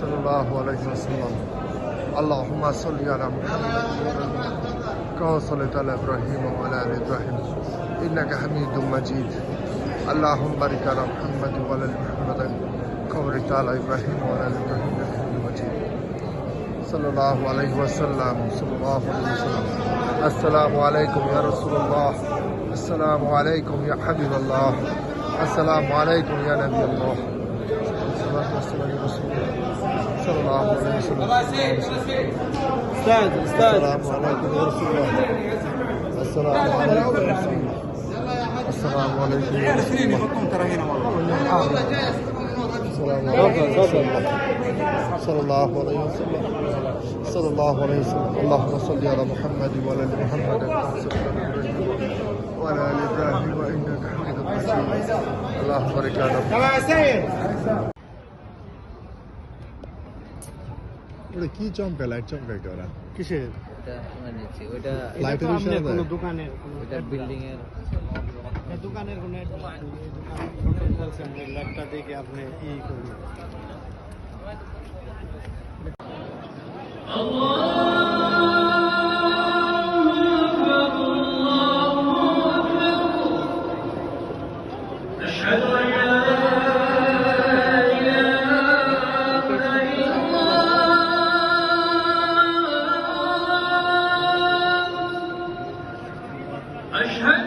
صلى الله عليه وسلم. اللهم صل على محمد. كما صليت على إبراهيم وعلى آل إبراهيم. إنك حميد مجيد. اللهم بارك على محمد وعلى آل محمد. كما باركت على إبراهيم وعلى آل إبراهيم. إنك حميد مجيد. صلى الله عليه وسلم. صلى الله عليه وسلم. السلام عليكم يا رسول الله. السلام عليكم يا حبيب الله. السلام عليكم يا نبي الله. الصلاة والسلام على رسول الله. صلى الله عليه وسلم أستاذ أستاذ السلام عليكم يا الله السلام عليكم يا رسول الله السلام عليكم يا رسول الله السلام عليكم يا رسول الله صلى الله عليه وسلم صلى الله عليه وسلم اللهم صل على محمد وعلى ال محمد وعلى ال إبراهيم انك حميد مجيد اللهم بارك على ওটা কি চমকা? লাইট চমকা কি ওরা? কিসের? ওটা লাইটের বিষয়ে কোনো দোকানের ওটা বিল্ডিং এর দোকানের কোনো লাইটটা দেখে আপনি ই করবেন Allah أشهد أن Krishna.